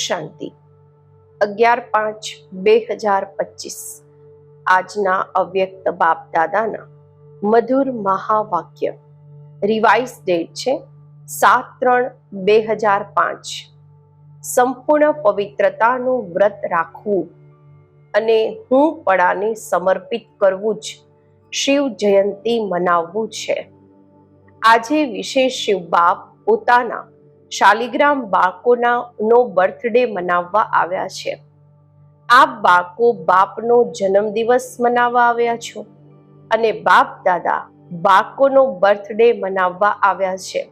શાંતિ. અગિયાર પાંચ બે હજાર પચીસ. આજના અવ્યક્ત બાપ દાદાના મધુર મહાવાક્ય. રિવાઇઝ ડેટ છે સાત ત્રણ બે હજાર પાંચ. સંપૂર્ણ પવિત્રતાનું વ્રત રાખવું અને હું પડાને સમર્પિત કરવું જ શિવ જયંતી મનાવવું છે. આજે વિશેષ શિવ બાપ પોતાના શાલિગ્રામ બાળકોના નો બર્થડે મનાવવા આવ્યા છે. આ બાળકો બાપનો જન્મદિવસ મનાવવા આવ્યા છો અને બાપ દાદા બાળકોનો બર્થડે મનાવવા આવ્યા છે.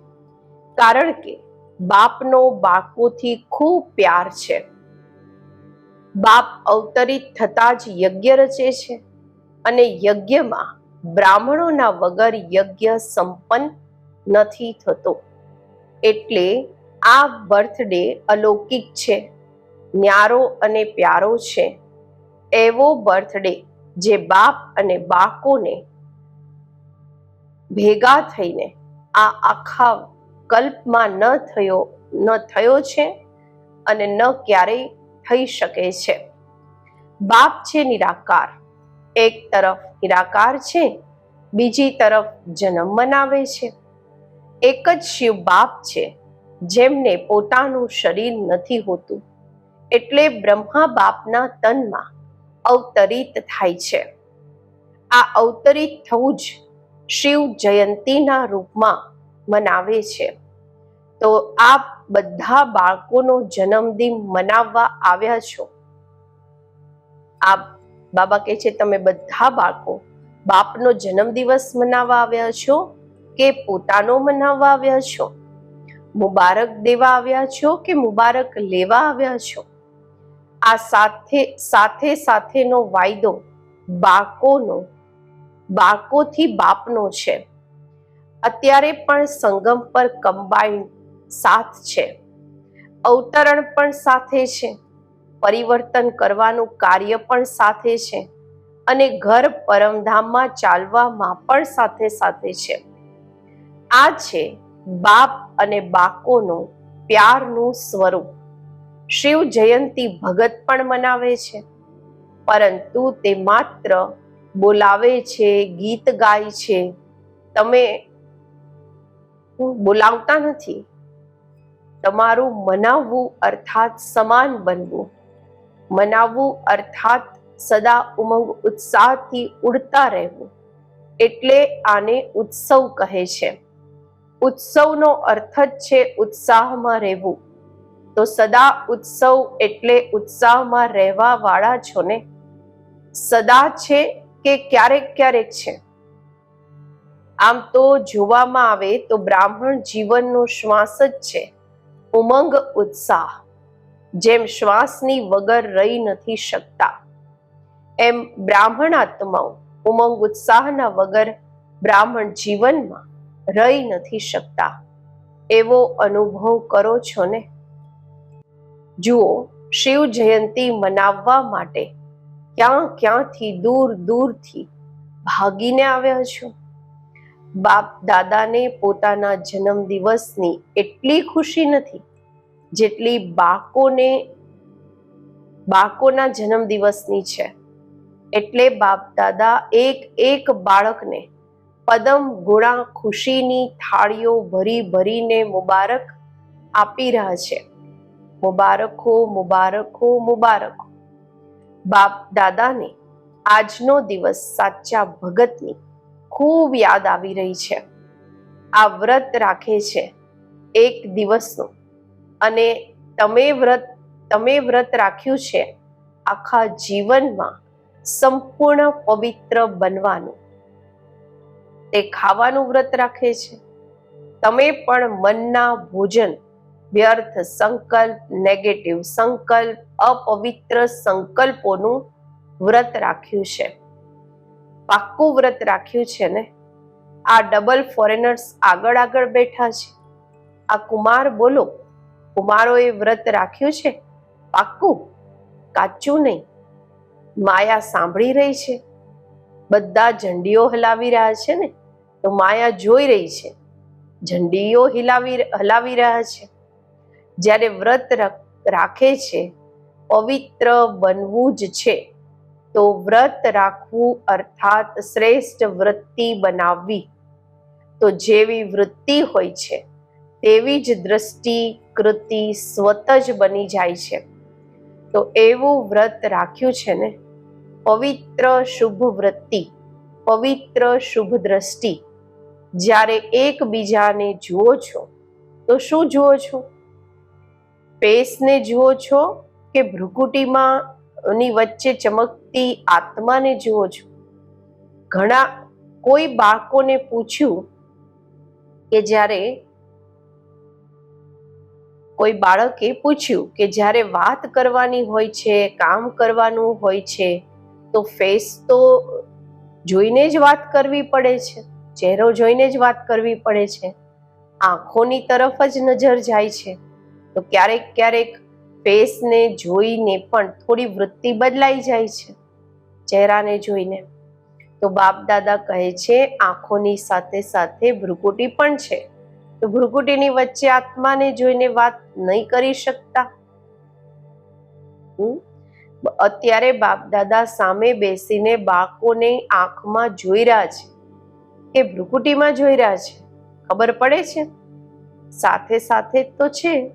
કારણ કે બાપનો બાળકોથી ખૂબ પ્યાર છે. બાપ અવતરિત થતા જ યજ્ઞ રચે છે અને યજ્ઞમાં બ્રાહ્મણોના વગર યજ્ઞ સંપન્ન નથી થતો. એટલે આ બર્થડે અલૌકિક છે. ન્યારો અને પ્યારો છે. એવો બર્થડે જે બાપ અને બાકોને ભેગા થઈને આ આખા કલ્પમાં ન થયો ન થયો છે અને ન ક્યારેય થઈ શકે છે. બાપ છે નિરાકાર. એક તરફ નિરાકાર છે, બીજી તરફ જન્મ મનાવે છે. એક જ શિવ બાપ છે, જેમને પોતાનું શરીર નથી હોતું. એટલે બ્રહ્મા બાપના તનમાં અવતરિત થાય છે. આ અવતરિત થવું જ શિવ જયંતીના રૂપમાં મનાવે છે. તો આપ બધા બાળકોનો જન્મદિન મનાવવા આવ્યા છો? આપ બાબા કહે છે, તમે બધા બાળકો બાપનો જન્મદિવસ મનાવવા આવ્યા છો? કે પોતાનો મનાવવા આવ્યા છો? મુબારક દેવા આવ્યા છો કે મુબારક લેવા આવ્યા છો? આ સાથે સાથે, સાથેનો વાયદો બાકોનો, બાકોથી બાપનો છે. અત્યારે પણ સંગમ પર કમ્બાઈન સાથ છે. અવતરણ પણ સાથે છે. પરિવર્તન કરવાનું કાર્ય પણ સાથે છે. અને ઘર પરમધામમાં ચાલવામાં પણ સાથે સાથે છે. આ છે બાપ અને બાકોનો પ્યારનું સ્વરૂપ. શિવ જયંતી ભગત પણ મનાવે છે, પરંતુ તે માત્ર બોલાવે છે, ગીત ગાય છે. તમે બોલાવતા નથી. તમારું મનાવવું અર્થાત સમાન બનવું. મનાવવું અર્થાત સદા ઉમંગ ઉત્સાહથી ઉડતા રહેવું. એટલે આને ઉત્સવ કહે છે. ઉત્સવનો અર્થ જ છે ઉત્સાહમાં રહેવું. તો સદા ઉત્સવ એટલે ઉત્સાહમાં રહેવા વાળા છો ને સદા છે કે ક્યારેક ક્યારેક છે. આમ તો જોવામાં આવે તો બ્રાહ્મણ જીવનનો શ્વાસ જ છે. ઉમંગ ઉત્સાહ. જેમ શ્વાસની વગર રહી નથી શકતા. એમ બ્રાહ્મણ આત્માઓ ઉમંગ ઉત્સાહના વગર બ્રાહ્મણ જીવનમાં રહી નથી શકતા. એવો અનુભવ કરો છો ને? જુઓ, શિવ જયંતી મનાવવા માટે ક્યાં ક્યાંથી દૂર દૂરથી ભાગીને આવ્યા છો? બાપ દાદાને પોતાના જન્મ દિવસની એટલી ખુશી નથી જેટલી બાકોને, બાકોના જન્મ દિવસની છે. એટલે બાપ દાદા એક એક બાળકને પદમ ગુણા ખુશીની થાળીઓ ભરી ભરીને મુબારક આપી રહ્યા છે. મુબારકો મુબારકો મુબારકો. બાપ દાદાને આજનો દિવસ સાચા ભગતની ખૂબ યાદ આવી રહી છે. આ વ્રત રાખે છે એક દિવસનું. અને તમે વ્રત તમે વ્રત રાખ્યું છે આખા જીવનમાં સંપૂર્ણ પવિત્ર બનવાનું. તે ખાવાનું વ્રત રાખે છે. તમે પણ મનના ભોજન, વ્યર્થ સંકલ્પ નેગેટિવ સંકલ્પ, અપવિત્ર સંકલ્પોનું વ્રત રાખ્યું છે. પાક્કું વ્રત રાખ્યું છે ને? આ ડબલ ફોરેનર્સ આગળ આગળ બેઠા છે. આ કુમાર બોલો, કુમારોએ વ્રત રાખ્યું છે? પાક્કું? કાચું નહીં. માયા સાંભળી રહી છે. બધા ઝંડીઓ હલાવી રહ્યા છે ને, તો માયા જોઈ રહી છે. ઝંડીઓ હિલાવી હલાવી રહ્યા છે. જ્યારે વ્રત રાખે છે, પવિત્ર બનવું જ છે, તો વ્રત રાખવું અર્થાત શ્રેષ્ઠ વૃત્તિ બનાવવી. તો જેવી વૃત્તિ હોય છે, તેવી જ દ્રષ્ટિ કૃતિ સ્વત જ બની જાય છે. તો એવું વ્રત રાખ્યું છે ને પવિત્ર શુભ વૃત્તિ પવિત્ર શુભ દ્રષ્ટિ જ્યારે એકબીજાને જુઓ છો, તો શું જુઓ છો? પેસને જુઓ છો કે ભ્રુકુટીમાં ની વચ્ચે ચમકતી આત્માને જુઓ છો? ઘણા કોઈ બાળકોને પૂછ્યું કે જ્યારે, કોઈ બાળકે પૂછ્યું કે જ્યારે વાત કરવાની હોય છે, કામ કરવાનું હોય છે તો ફેસ તો જોઈને જ વાત કરવી પડે છે. ચહેરો જોઈને જ વાત કરવી પડે છે. આંખોની તરફ જ નજર જાય છે. તો ક્યારેક ક્યારેક ફેસને જોઈને પણ થોડી વૃત્તિ બદલાઈ જાય છે ચહેરાને જોઈને. તો બાપ દાદા કહે છે, આંખોની સાથે સાથે ભ્રુકુટી પણ છે. તો ભ્રુકુટીની વચ્ચે આત્માને જોઈને વાત નહીં કરી શકતા. હમ? અત્યારે બાપ દાદા સામે બેસીને બાળકોને આંખમાં જોઈ રહ્યા છે. કે ભ્રુકુટીમાં જોઈ રહ્યા છે. ખબર પડે છે? સાથે સાથે તો છે.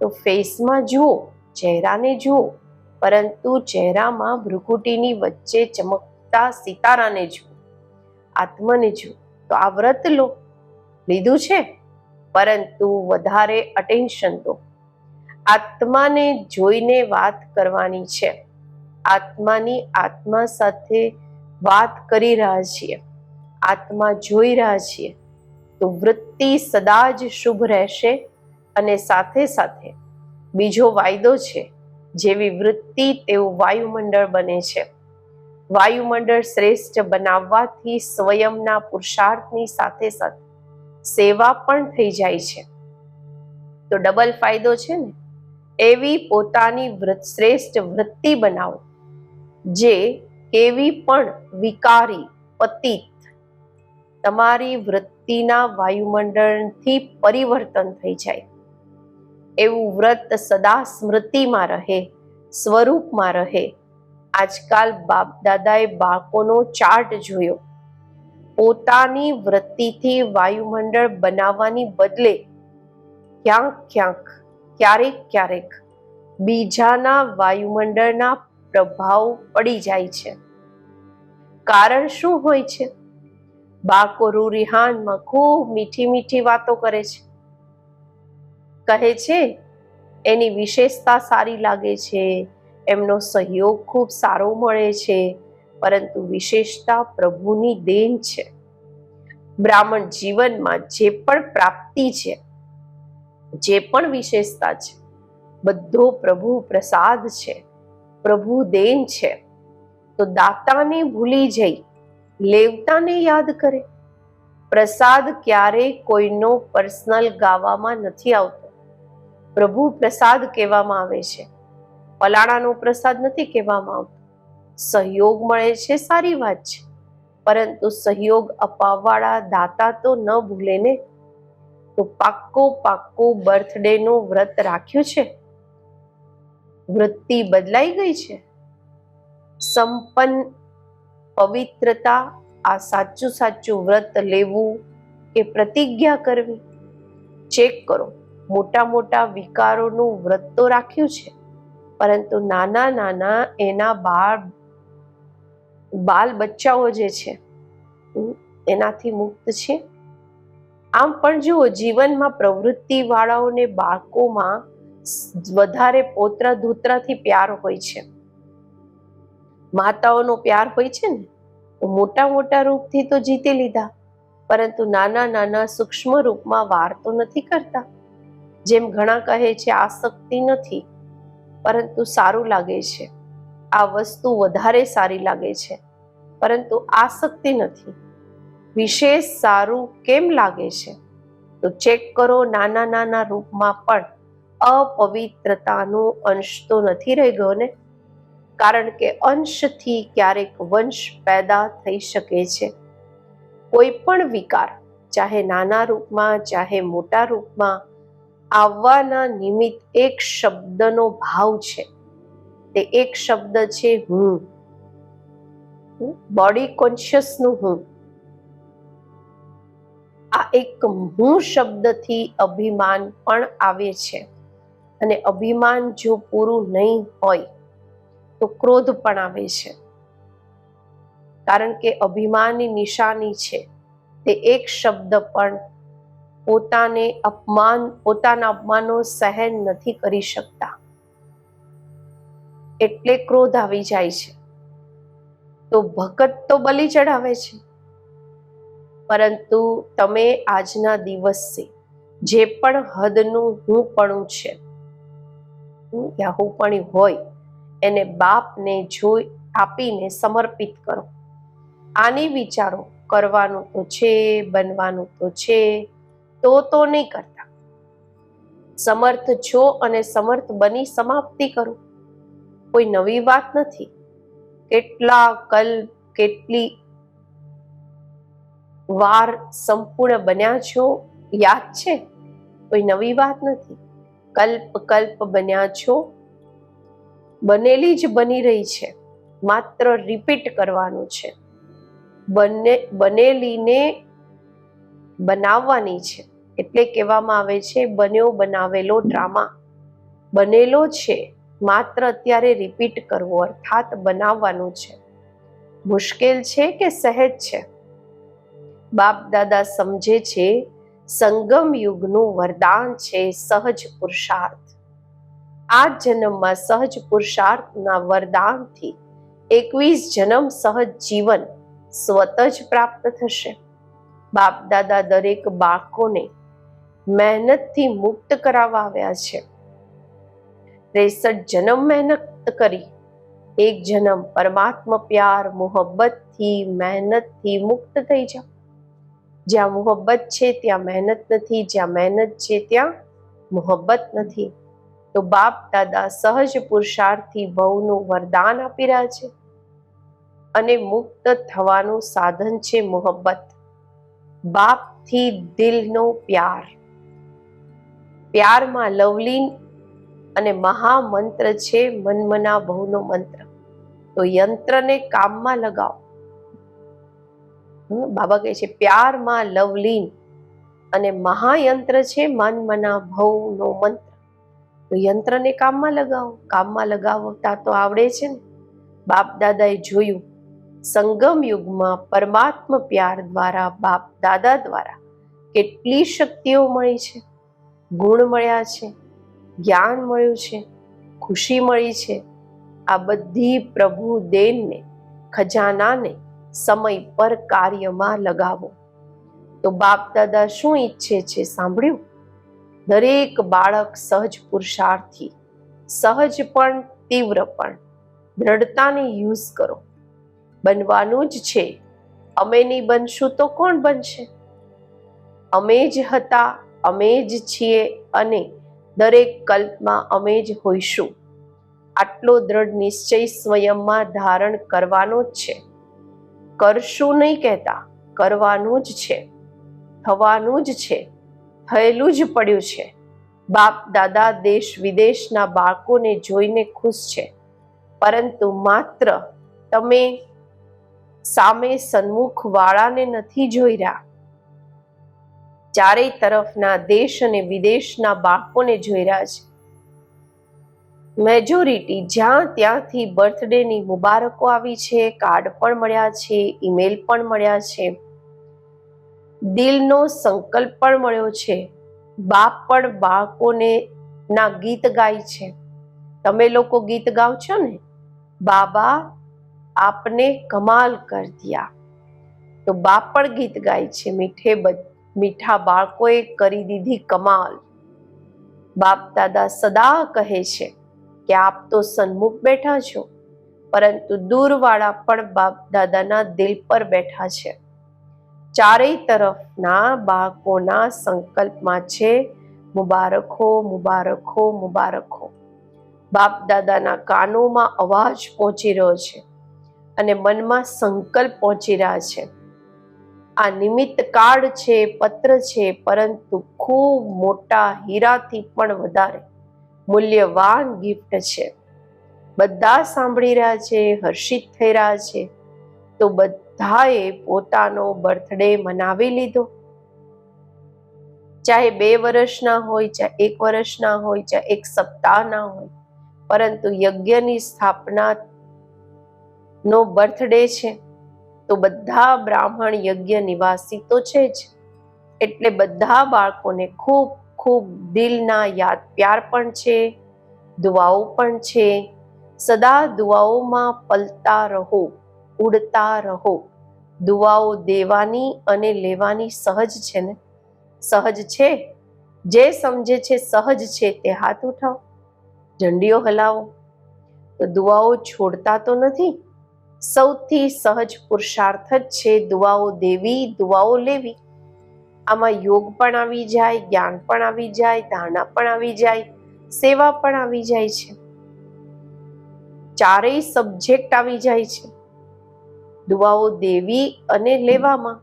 તો ફેસમાં જુઓ, ચહેરાને જુઓ. પરંતુ ચહેરામાં ભ્રુકુટીની વચ્ચે ચમકતા સિતારાને જુઓ. આત્મને જુઓ. તો આ વ્રત લો. લીધું છે? પરંતુ વધારે અટેન્શન દો આત્માને જોઈને વાત કરવાની છે. આત્માની આત્મા સાથે વાત કરી રહ્યા છીએ. આત્મા જોઈ રહ્યા છીએ. તો વૃત્તિ સદા જ શુભ રહેશે અને સાથે સાથે બીજો વાયદો છે જેવી વૃત્તિ તેવું વાયુમંડળ બને છે. વાયુમંડળ શ્રેષ્ઠ બનાવવાથી સ્વયંના પુરુષાર્થની સાથે સાથે સેવા પણ થઈ જાય છે. તો ડબલ ફાયદો છે ને? એવી પોતાની વૃત શ્રેષ્ઠ વૃત્તિ બનાવો, જે કેવી પણ વિકારી પતિત. તમારી વૃત્તિના વાયુમંડળથી પરિવર્તન થઈ જાય. એવું વ્રત સદા સ્મૃતિમાં રહે, સ્વરૂપમાં રહે. આજકાલ બાપ દાદાએ બાળકોનો ચાર્ટ જોયો. પોતાની વૃત્તિથી વાયુમંડળ બનાવવાની બદલે ક્યાંક ક્યાંક ક્યારેક ક્યારેક બીજાના વાયુમંડળના પ્રભાવ પડી જાય છે. કારણ શું હોય છે? બાકોરુ રૂરિહાનમાં ખૂબ મીઠી મીઠી વાતો કરે છે. કહે છે, એની વિશેષતા સારી લાગે છે, એમનો સહયોગ ખૂબ સારો મળે છે, પરંતુ વિશેષતા પ્રભુની દેન છે. બ્રાહ્મણ જીવનમાં જે પણ પ્રાપ્તિ છે જે પણ વિશેષતા છે, બધો પ્રભુ પ્રસાદ છે, પ્રભુ દેન છે, તો દાતાને ભૂલી જઈ, લેવતાને યાદ કરે. પ્રસાદ ક્યારેય કોઈનો પર્સનલ ગાવામાં નથી આવતો. પ્રભુ પ્રસાદ કહેવામાં આવે છે. પલાણાનો પ્રસાદ નથી કહેવામાં આવતો. સહયોગ મળે છે, સારી વાત છે. પરંતુ સહયોગ અપાવવાળા દાતા તો ન ભૂલે ને. તો પાક્કો પાક્કો બર્થડે નું વ્રત રાખ્યું છે? વૃત્તિ બદલાઈ ગઈ છે? સંપન્ન, પવિત્રતા, આ સાચું સાચું વ્રત લેવું કે પ્રતિજ્ઞા કરવી? ચેક કરો, મોટા મોટા વિકારોનું વ્રત તો રાખ્યું છે, પરંતુ નાના નાના એના બાળ, બાલ બચ્ચાઓ જે છે એનાથી મુક્ત છે? આમ પણ જુઓ, જીવનમાં પ્રવૃત્તિ વાળાઓને બાળકોમાં વધારે પોતરા ધૂતરાથી પ્યાર હોય છે. માતાઓનો પ્યાર હોય છે ને મોટા મોટા રૂપથી તો જીતી લીધા, પરંતુ નાના નાના સૂક્ષ્મ રૂપમાં વાર તો નથી કરતા. જેમ ઘણા કહે છે, આસક્તિ નથી, પરંતુ સારું લાગે છે. આ વસ્તુ વધારે સારી લાગે છે, પરંતુ આસક્તિ નથી. વિશેષ સારું કેમ લાગે છે? તો ચેક કરો નાના નાના રૂપમાં પણ અપવિત્રતાનો અંશ તો નથી રહી ગયો ને? કારણ કે અંશથી ક્યારેક વંશ પેદા થઈ શકે છે. કોઈ પણ વિકાર, ચાહે નાના રૂપમાં, ચાહે મોટા રૂપમાં, આવવાના નિમિત્ત એક શબ્દનો ભાવ છે. તે એક શબ્દ છે હું. બોડી કોન્શિયસનું હું. એક હું શબ્દથી અભિમાન પણ આવે છે. અને અભિમાન જો પૂરું નહીં હોય, તો ક્રોધ પણ આવે છે. કારણ કે અભિમાનની નિશાની છે. તે એક શબ્દ પણ પોતાને અપમાન, પોતાના અપમાનો સહન નથી કરી શકતા. એટલે ક્રોધ આવી જાય છે. તો ભગત તો બલિ ચડાવે છે. પરંતુ તમે આજના દિવસે જે પણ હદનું હું પણ છે યા હું પણ હોય, એને બાપને જોઈ આપીને સમર્પિત કરો. આની વિચારો, કરવાનું તો છે, બનવાનું તો છે, તો તો નહીં કરતા. સમર્થ છો અને સમર્થ બની સમાપ્તિ કરો. કોઈ નવી વાત નથી. કેટલા કલ્પ કેટલી વાર સંપૂર્ણ બન્યા છો? યાદ છે? કોઈ નવી વાત નથી. કલ્પ કલ્પ બન્યા છો? બનેલી જ બની રહી છે. માત્ર રિપીટ કરવાનું છે. બને, બનેલીને બનાવવાની છે. એટલે કહેવામાં આવે છે, બન્યો બનાવેલો ડ્રામા બનેલો છે, માત્ર અત્યારે રિપીટ કરવો, અર્થાત બનાવવાનું છે. મુશ્કેલ છે કે સહેજ છે? બાપ દાદા સમજે છે, સંગમ યુગનું વરદાન છે સહજ પુરુષાર્થ. આ જન્મમાં સહજ પુરુષાર્થના વરદાનથી એકવીસ જન્મ સહજ જીવન સ્વત જ પ્રાપ્ત થશે. બાપ દાદા દરેક બાળકોને મહેનતથી મુક્ત કરાવવા આવ્યા છે. ત્રેસઠ જન્મ મહેનત કરી, એક જન્મ પરમાત્મા પ્યાર, મોહબ્બતથી, મહેનતથી મુક્ત થઈ જાઓ. જ્યાં મોહબ્બત છે, ત્યાં મહેનત નથી, જ્યાં મહેનત છે, ત્યાં મોહબ્બત નથી. તો બાપ, દાદા સહજ પુરુષાર્થી ભવનું વરદાન આપી રહ્યા છે અને મુક્ત થવાનું સાધન છે મોહબ્બત. બાપથી દિલનો પ્યાર. પ્યારમાં લવલીન અને મહામંત્ર છે મનમના ભવનો મંત્ર. તો યંત્રને કામમાં લગાવો. બાબા કહે છે, પ્યારમાં લવલીન અને મહાયંત્ર છે મનમના ભવનો મંત્ર. તો યંત્રને કામમાં લગાવો, કામમાં લગાવતા તો આવડે છે ને. બાપ દાદાએ જોયું, સંગમ યુગમાં પરમાત્મા પ્યાર દ્વારા બાપ દાદા દ્વારા કેટલી શક્તિઓ મળી છે. ગુણ મળ્યા છે, જ્ઞાન મળ્યું છે, ખુશી મળી છે. આ બધી પ્રભુ દેનને, ખજાનાને સમય પર કાર્યમાં લગાવો. તો બાપ દાદા શું ઈચ્છે છે સાંભળ્યું? દરેક બાળક સહજ પુરુષાર્થી, સહજ પણ તીવ્ર પણ, દ્રઢતાને યુઝ કરો. બનવાનું જ છે. અમે નહીં બનશું તો કોણ બનશે? અમે જ હતા, અમે જ છીએ અને દરેક કલ્પમાં અમે જ હોઈશું. આટલો દ્રઢ નિશ્ચય સ્વયંમાં ધારણ કરવાનો જ છે. કરશું નહીં કહેતા. કરવાનું જ છે. થવાનું જ છે. થયેલું જ પડ્યું છે. બાપ, દાદા, દેશ, વિદેશના બાળકોને જોઈને ખુશ છે. પરંતુ માત્ર તમે સામે સન્મુખ વાળાને નથી જોઈ રહ્યા. ચારેય તરફના દેશ અને વિદેશના બાળકોને જોઈ રહ્યા છે. મેજોરિટી જ્યાં ત્યાંથી બર્થડેની મુબારકો આવી છે કાર્ડ પણ મળ્યા છે ઈમેલ પણ મળ્યા છે. દિલનો સંકલ્પ પણ મળ્યો છે. બાપ પણ બાળકોને ના ગીત ગાય છે. તમે લોકો ગીત ગાવ છો ને? બાબા, આપને કમાલ કર દિયા. તો બાપ પણ ગીત ગાય છે, મીઠે મીઠા બાળકોએ કરી દીધી કમાલ. બાપ દાદા સદા કહે છે કે આપ તો સન્મુખ બેઠા છો, પરંતુ દૂરવાળા પણ બાપ દાદાના દિલ પર બેઠા છે. ચારેય તરફના બાળકોના સંકલ્પમાં છે, મુબારકો મુબારકો મુબારકો. બાપ દાદાના કાનોમાં અવાજ પહોંચી રહ્યો છે અને મનમાં સંકલ્પ પહોંચી રહ્યા છે. આ નિમિત્ત કાર્ડ છે, પત્ર છે, પરંતુ ખૂબ મોટા હીરાથી પણ વધારે. મૂલ્યવાન ગિફ્ટ છે. બધા સાંભળી રહ્યા છે, હર્ષિત થઈ રહ્યા છે. તો બધાએ પોતાનો બર્થડે મનાવી લીધો. ચાહે બે વર્ષના હોય, ચાહે એક વર્ષના હોય, ચાહે એક સપ્તાહના હોય. પરંતુ યજ્ઞની સ્થાપના નો બર્થડે છે. તો બધા બ્રાહ્મણ યજ્ઞ નિવાસી તો છે જ. એટલે બધા બાળકોને ખૂબ ખૂબ દિલના યાદ પ્યાર પણ છે, દુઆઓ પણ છે. સદા દુઆઓમાં પલતા રહો, ઉડતા રહો. દુઆઓ દેવાની અને લેવાની સહજ છે ને? સહજ છે? જે સમજે છે સહજ છે તે હાથ ઉઠાવો. ઝંડીઓ હલાવો. તો દુઆઓ છોડતા તો નથી? સૌથી સહજ પુરુષાર્થ જ છે દુઆઓ દેવી, દુઆઓ લેવી. આમાં યોગ પણ આવી જાય, જ્ઞાન પણ આવી જાય, ધારણા પણ આવી જાય, સેવા પણ આવી જાય છે. ચારેય સબ્જેક્ટ આવી જાય છે. દુવાઓ દેવી અને લેવામાં.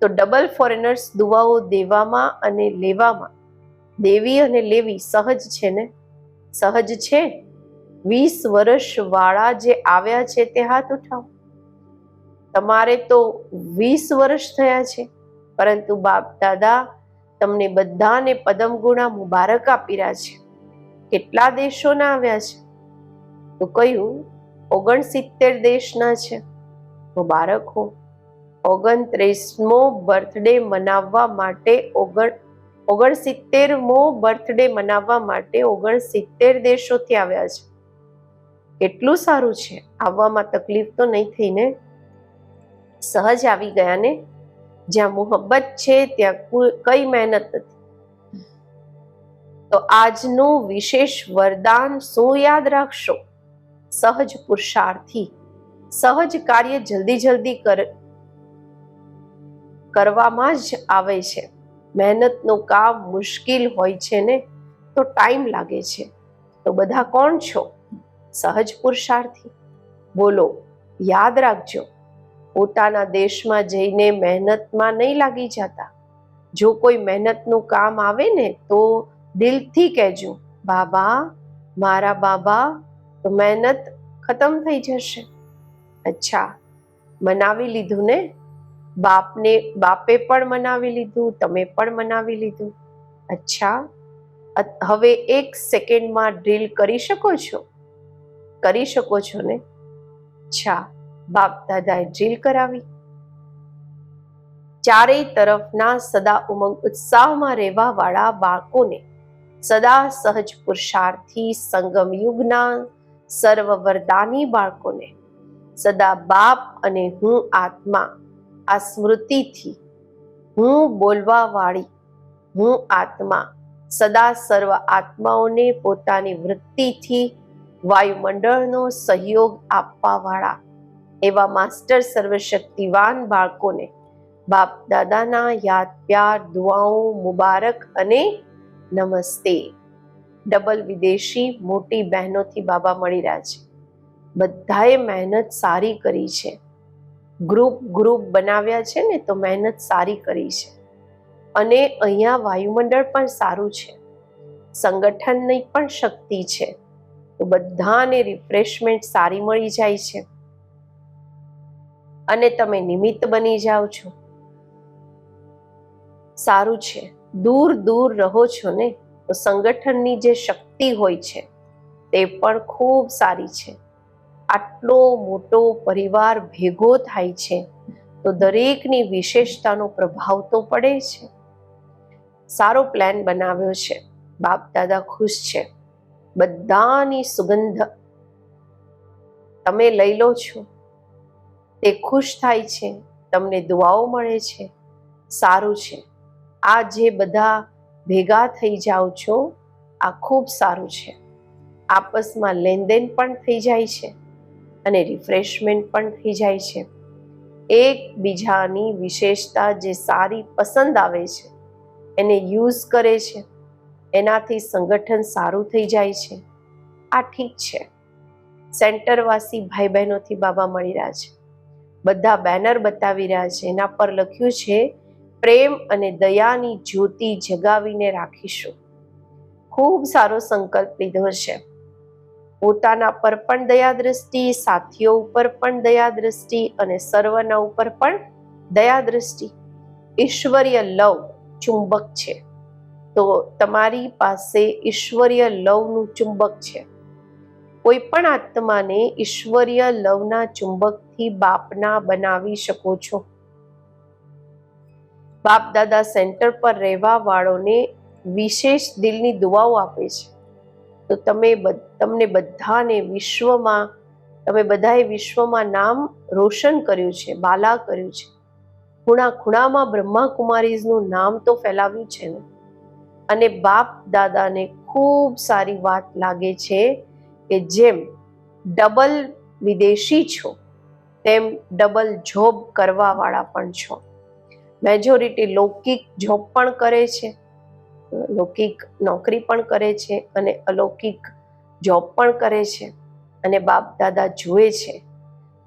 તો ડબલ ફોરેનર્સ દુવાઓ દેવામાં અને લેવામાં. દેવી અને લેવી સહજ છે ને? સહજ છે? વીસ વર્ષ વાળા જે આવ્યા છે તે હાથ ઉઠાવો. તમારે તો વીસ વર્ષ થયા છે. પરંતુ બાપ દાદા તમને બધાને પદમ ગુણા મુબારક આપી રહ્યા છે. કેટલા દેશોના આવ્યા છે? તો કહ્યું ઓગણસિત્તેર દેશના છે. મુબારક હો. ઓગણત્રીસમો બર્થડે મનાવવા માટે ઓગણ, ઓગણસિત્તેરમો બર્થડે મનાવવા માટે ઓગણસિત્તેર દેશોથી આવ્યા છે. કેટલું સારું છે? આવવામાં તકલીફ તો નહીં થઈને સહજ આવી ગયા ને? જ્યાં મોહબ્બત છે, ત્યાં કઈ મહેનત નથી. તો આજનું વિશેષ વરદાન શું યાદ રાખશો? સહજ પુરુષાર્થી. સહજ કાર્ય જલ્દી જલ્દી કર, કરવામાં જ આવે છે. મહેનતનું કામ મુશ્કેલ હોય છે ને, તો ટાઈમ લાગે છે. તો બધા કોણ છો? સહજ પુરુષાર્થી. બોલો, યાદ રાખજો. પોતાના દેશમાં જઈને મહેનતમાં નહીં લાગી જતા. જો કોઈ મહેનતનું કામ આવે ને, તો દિલથી કહેજો, બાબા, મારા બાબા, તો મહેનત ખતમ થઈ જશે. અચ્છા, મનાવી લીધું ને? બાપને, બાપે પણ મનાવી લીધું, તમે પણ મનાવી લીધું. અચ્છા હવે એક સેકન્ડમાં ડ્રીલ કરી શકો છો? કરી શકો છો ને? અચ્છા બાપ દાદાએ જેલ કરાવી. ચારેય તરફના સદા ઉમંગ ઉત્સાહમાં રહેવા વાળા બાળકોને સદા સહજ પુરુષાર્થી સંગમ યુગના સર્વ વરદાની બાળકોને સદા બાપ અને હું આત્મા આ સ્મૃતિથી હું બોલવા વાળી હું આત્મા સદા સર્વ આત્માઓને પોતાની વૃત્તિથી વાયુમંડળનો સહયોગ આપવા વાળા એવા માસ્ટર સર્વશક્તિવાન બાળકોને બાપ દાદાના યાદ પ્યાર, દુઆઓ, મુબારક અને નમસ્તે. ડબલ વિદેશી મોટી બહેનોથી બાબા મળી રહ્યા છે. બધાએ મહેનત સારી કરી છે. ગ્રુપ ગ્રુપ બનાવ્યા છે ને તો મહેનત સારી કરી છે. અને અહીંયા વાયુમંડળ પણ સારું છે. સંગઠનની પણ શક્તિ છે. તો બધાને રિફ્રેશમેન્ટ સારી મળી જાય છે. અને તમે નિમિત્ત બની જાઓ છો. સારું છે. દૂર દૂર રહો છો ને, તો સંગઠનની જે શક્તિ હોય છે, તે પણ ખૂબ સારી છે. આટલો મોટો પરિવાર ભેગો થાય છે, તો દરેકની વિશેષતાનો પ્રભાવ તો પડે છે. સારો પ્લાન બનાવ્યો છે. બાપ દાદા ખુશ છે. બધાની સુગંધ તમે લઈ લો છો. તે ખુશ થાય છે, તમને દુઆઓ મળે છે, સારું છે. આ જે બધા ભેગા થઈ જાઓ છો, આ ખૂબ સારું છે. આપસમાં લેનદેન પણ થઈ જાય છે અને રિફ્રેશમેન્ટ પણ થઈ જાય છે. એકબીજાની વિશેષતા જે સારી પસંદ આવે છે, એને યુઝ કરે છે, એનાથી સંગઠન સારું થઈ જાય છે. આ ઠીક છે. સેન્ટરવાસી ભાઈ બહેનોથી બાબા મળી રહ્યા છે. બધા બેનર બતાવી રહ્યા છે. એના પર લખ્યું છે, પ્રેમ અને દયાની જ્યોતિ જગાવીને રાખીશું. ખૂબ સારો સંકલ્પ લીધો છે. પોતાના પર પણ દયા દ્રષ્ટિ, સાથીઓ ઉપર પણ દયા દ્રષ્ટિ અને સર્વના ઉપર પણ દયા દ્રષ્ટિ. ઈશ્વરીય લવ ચુંબક છે. તો તમારી પાસે ઈશ્વરીય લવનું ચુંબક છે. કોઈ પણ આત્માને ઈશ્વરીય લવના ચુંબકથી બાપના બનાવી શકો છો. બાપ દાદા સેન્ટર પર રહેવા વાળોને વિશેષ દિલની દુવાઓ આપે છે. તો તમે તમને બધાને વિશ્વમાં, તમે બધાએ વિશ્વમાં નામ રોશન કર્યું છે, બાલા કર્યું છે. ખૂણા ખૂણામાં બ્રહ્માકુમારીઝનું નામ તો ફેલાવ્યું છે ને. અને બાપ દાદાને ખૂબ સારી વાત લાગે છે કે જેમ ડબલ વિદેશી છો, તેમ ડબલ જોબ કરવાવાળા પણ છો. મેજોરિટી લૌકિક જોબ પણ કરે છે, લૌકિક નોકરી પણ કરે છે અને અલૌકિક જોબ પણ કરે છે. અને બાપ દાદા જુએ છે.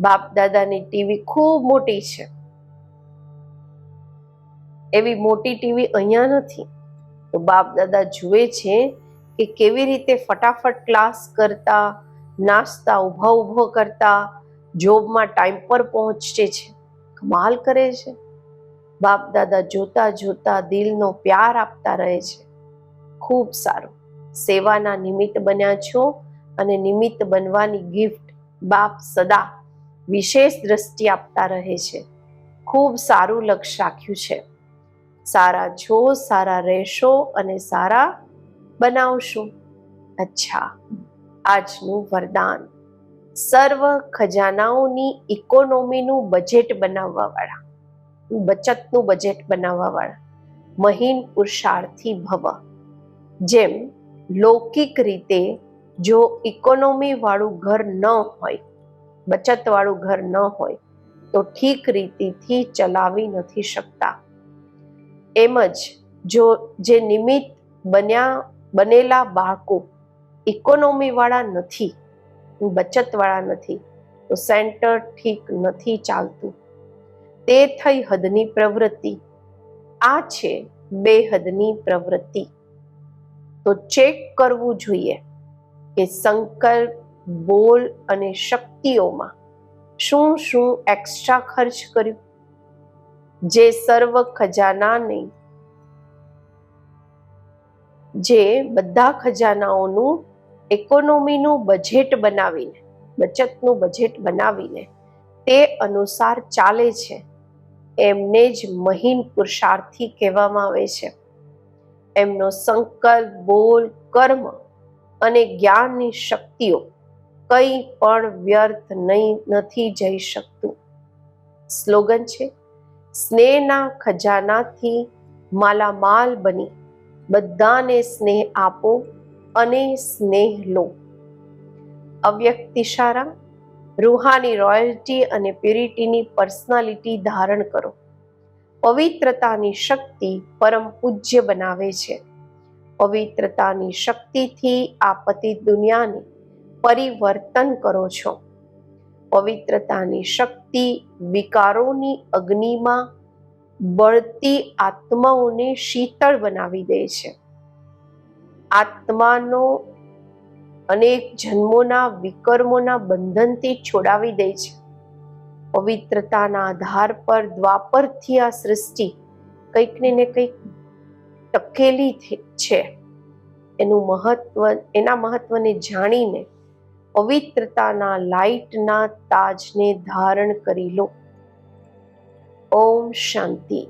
બાપ દાદાની ટીવી ખૂબ મોટી છે. એવી મોટી ટીવી અહીંયા નથી. તો બાપ દાદા જુએ છે કે કેવી રીતે ફટાફટ ક્લાસ કરતા, નાસ્તા ઊભા ઊભો કરતા, જોબમાં ટાઈમ પર પહોંચે છે. કમાલ કરે છે. બાપ દાદા જોતા જોતા દિલનો પ્યાર આપતા રહે છે. ખૂબ સારું. સેવાના નિમિત્ત બન્યા છો અને નિમિત્ત બનવાની ગિફ્ટ બાપ સદા વિશેષ દ્રષ્ટિ આપતા રહે છે. ખૂબ સારું લક્ષ્ય રાખ્યું છે. સારા છો, સારા રહેશો અને સારા બનાવશો. અચ્છા, આજનું વરદાન. સર્વ ખજાનાઓની ઇકોનોમીનું બજેટ બનાવવાવાળા. બચતનું બજેટ બનાવવાવાળા. મહીન પુરુષાર્થી ભવ. જેમ લૌકિક રીતે જો ઇકોનોમી વાળું ઘર ન હોય બચત વાળું ઘર ન હોય, તો ઠીક રીતિથી ચલાવી નથી શકતા. એમ જ જો જે નિમિત્ત બન્યા બનેલા બાળકો ઇકોનોમીવાળા નથી, બચતવાળા નથી, તો સેન્ટર ઠીક નથી ચાલતું. તે થઈ હદની પ્રવૃત્તિ. આ છે બેહદની પ્રવૃત્તિ. તો ચેક કરવું જોઈએ કે સંકલ્પ, બોલ અને શક્તિઓમાં શું શું એક્સ્ટ્રા ખર્ચ કર્યું? જે સર્વ ખજાનાને જે બધા ખજાનાઓનું ઇકોનોમીનું બજેટ બનાવીને, બચતનું બજેટ બનાવીને તે અનુસાર ચાલે છે. એમને જ મહીન પુરુષાર્થી કહેવામાં આવે છે. એમનો સંકલ્પ, બોલ, કર્મ અને જ્ઞાનની શક્તિઓ કંઈ પણ વ્યર્થ નહીં નથી જઈ શકતું. સ્લોગન છે, સ્નેહના ખજાનાથી માલામાલ બની બધાને સ્નેહ આપો અને સ્નેહ લો. અવ્યક્ત ઇશારા રૂહાની રોયલ્ટી અને પ્યુરિટીની પર્સનાલિટી ધારણ કરો. પવિત્રતાની શક્તિ પરમ પૂજ્ય બનાવે છે. પવિત્રતાની શક્તિથી આ પતિ દુનિયાને પરિવર્તન કરો છો. પવિત્રતાની શક્તિ વિકારોની અગ્નિમાં બળતી આત્માઓને શીતળ બનાવી દે છે. આત્માનો અનેક જન્મોના, વિકર્મોના બંધનથી છોડાવી દે છે. પવિત્રતાના આધાર પર, દ્વાપરથી આ સૃષ્ટિ કંઈક ને ને કંઈક ટકેલી છે. એનું મહત્વ, એના મહત્વને જાણીને પવિત્રતાના લાઇટના તાજને ધારણ કરી લો. ઓમ શાંતિ